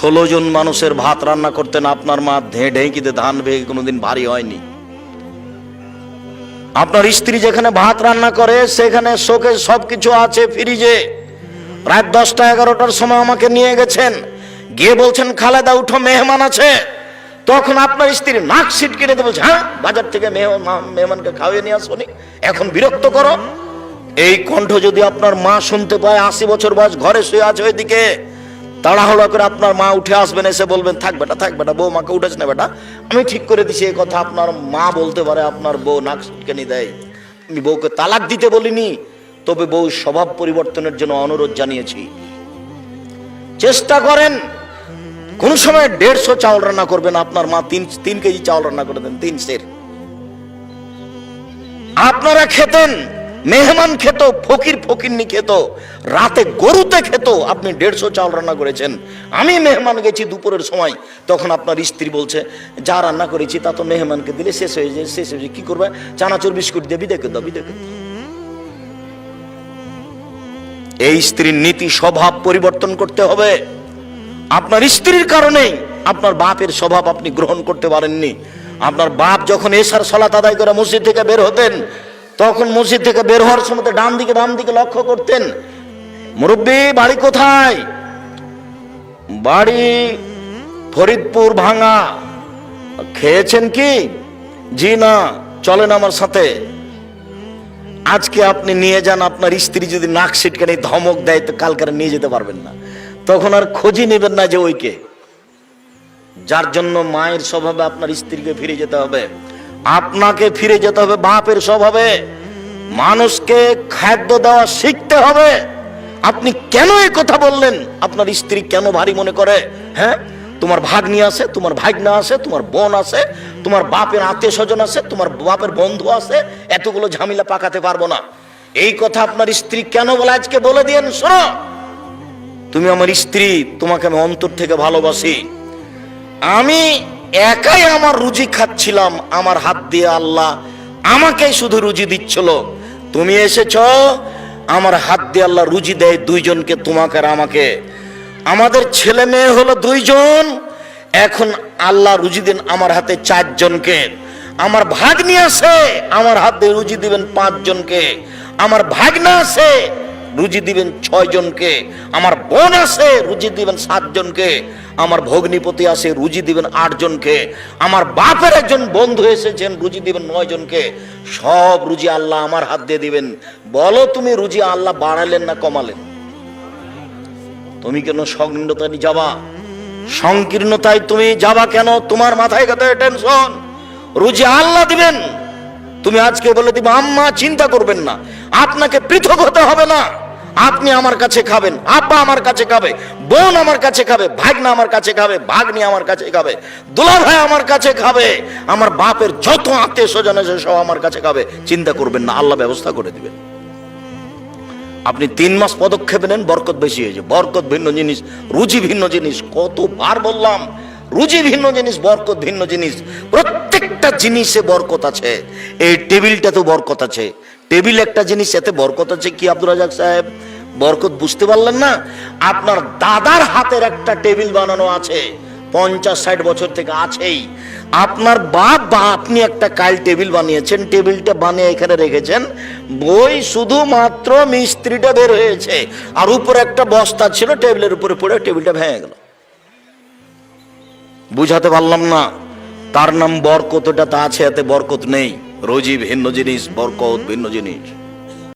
ষোলো জন মানুষের ভাত রান্না করতেন আপনার মা ধে ঢেঁকিতে ধান ভেঙে কোনোদিন ভারী হয়নি। আপনার স্ত্রী যেখানে ভাত রান্না করে, সেখানে শোকে সবকিছু আছে ফ্রিজে। রাত দশটা এগারোটার সময় আমাকে নিয়ে গেছেন। গিয়ে বলছেন, খালেদা, উঠো, মেহমান আছে। তখন আপনার স্ত্রী নাক সিট দিয়ে বলছে হ্যাঁ বাজার থেকে মেহমানকে খাওয়িয়ে নিয়ে আসনি এখন বিরক্ত করো। এই কণ্ঠ যদি আপনার মা শুনতে পায়, আশি বছর বয়স, ঘরে শুয়ে আছে ওইদিকে। তাড়াহুড়া করে আপনার মা উঠে আসবেন, এসে বলবেন, থাক বেটা থাক বেটা বউ মাকে উঠেছ না বেটা। আমি ঠিক করে দিছি এই কথা, আপনার মা বলতে পারে, আপনার বউ নাক সিটকানি দেয়। আমি বউকে তালাক দিতে বলিনি, তবে বউ স্বভাব পরিবর্তনের জন্য অনুরোধ জানিয়েছি। চেষ্টা করেন, কোন সময় দেড়শো চাউল রান্না করবেন, আপনার মা তিন তিন কেজি চাউল রান্না করে দেন, তিন সের। আপনারা খেতেন মেহমান খেত, ফকির ফকিরনি খেত, রাতে গরুতে খেত, আপনি দেড়শো চাল রান্না করেছেন। আমি মেহমান গেছি দুপুরের সময়, তখন আপনার স্ত্রী বলছে, যা রান্না করেছি, তা তো মেহমানকে দিলে শেষ হয়ে যায়, শেষ হয়ে যায়, কি করবে? চানাচুর বিস্কুট দিয়ে বিদেকে দাও বিদেকে এই স্ত্রীর নীতি স্বভাব পরিবর্তন করতে হবে। আপনার স্ত্রীর কারণেই আপনার বাপের স্বভাব আপনি গ্রহণ করতে পারেননি। আপনার বাপ যখন এসার সলাত আদায় করে মসজিদ থেকে বের হতেন তখন মসজিদ থেকে বের হওয়ার সময় ডান দিকে, বাম দিকে লক্ষ্য করতেন। মুরব্বী, বাড়ি কোথায়? বাড়ি ফরিদপুর ভাঙা। খেয়েছেন কি? জি না, চলেন আমার সাথে। আজকে আপনি নিয়ে যান, আপনার স্ত্রী যদি নাক সিটকানি ধমক দেয়, তো কালকে নিয়ে যেতে পারবেন না। তখন আর খোঁজই নেবেন না যে ওইকে। যার জন্য মায়ের স্বভাবে আপনার স্ত্রীকে ফিরে যেতে হবে। আপনাকে ফিরে যেতে হবে, বাপের স্বভাবে। মানুষকে খাদ্য দেওয়া শিখতে হবে। আপনি কেন এই কথা বললেন? আপনার স্ত্রী কেন ভারী মনে করে? হ্যাঁ? তোমার ভাগ্নি আছে, তোমার ভাগনা আছে, তোমার বোন আছে, তোমার বাপের আত্মীয় স্বজন আছে, তোমার বাপের বন্ধু আছে, এতগুলো ঝামেলা পাকাতে পারব না। এই কথা আপনার স্ত্রী কেন বলে? আজকে বলে দিয়েন, শোনো। তুমি আমার স্ত্রী, তোমাকে আমি অন্তর থেকে ভালোবাসি। আমি একাই আমার রুজি খাচ্ছিলাম, আমার হাত দিয়ে আল্লাহ আমাকে শুধু রুজি দিচ্ছিল। তুমি এসেছ, আমার হাত দিয়ে আল্লাহ রুজি দেয় দুইজনকে, তোমাকে আর আমাকে। আমাদের ছেলে মেয়ে হলো দুইজন, এখন আল্লাহ রুজি দেন আমার হাতে চারজনকে। আমার ভাগ্নি আছে, আমার হাত রুজি দিবেন পাঁচজনকে। আমার ভাগনা আছে রুজি দিবেন ছয় জনকে। আমার বোন আছে, রুজি দিবেন সাতজনকে আমার ভগ্নিপতি আছে, রুজি দিবেন আট জনকে। আমার বাপের একজন বন্ধু এসেছেন, রুজি দিবেন নয় জনকে। সব রুজি আল্লাহ আমার হাত দিয়ে দিবেন। বলো তুমি রুজি আল্লাহ বাড়ালেন না কমালেন? তুমি কেন সংকীর্ণতায় যাবা? সংকীর্ণতায় তুমি যাবা কেন? তোমার মাথায় কত টেনশন? রুজি আল্লাহ দিবেন। তুমি আজকে বলে দিবে, আম্মা, চিন্তা করবেন না। আপনাকে পৃথক হতে হবে না। আপনি আমার কাছে খাবেন আব্বা আমার কাছে খাবে, বোন আমার কাছে খাবে, ভাগনা আমার কাছে খাবে, ভাগ্নি আমার কাছে খাবে দুলা ভাই আমার কাছে খাবে, আমার বাপের যত আত্মীয় স্বজন আছে সব আমার কাছে খাবে, চিন্তা করবেন না, আল্লাহ ব্যবস্থা করে দিবেন। আপনি তিন মাস পদক্ষেপ নেন, বরকত বেশি হয়েছে বরকত ভিন্ন জিনিস রুচি ভিন্ন জিনিস, কতবার বললাম রুচি ভিন্ন জিনিস, বরকত ভিন্ন জিনিস, প্রত্যেকটা জিনিসে বরকত আছে। এই টেবিলটাতেও বরকত আছে। টেবিল একটা জিনিস, এতে বরকত আছে কি আব্দুল রাজাক সাহেব? বরকত বুঝতে পারলেন না? আপনার দাদার হাতের একটা টেবিল বানানো আছে, পঞ্চাশ ষাট বছর থেকে আছেই। আপনার বাপ বা আপনি একটা কাল টেবিল বানিয়েছেন, টেবিলটা বানিয়ে এখানে রেখেছেন। বই শুধুমাত্র মিস্ত্রিটা বের হয়েছে, আর উপরে একটা বস্তা ছিল, টেবিলের উপরে পড়ে টেবিলটা ভেঙে গেল। বুঝাতে পারলাম না, তার নাম বরকত, ওটা তা আছে, এতে বরকত নেই। রোজি ভিন্ন জিনিস বরকত ভিন্ন জিনিস।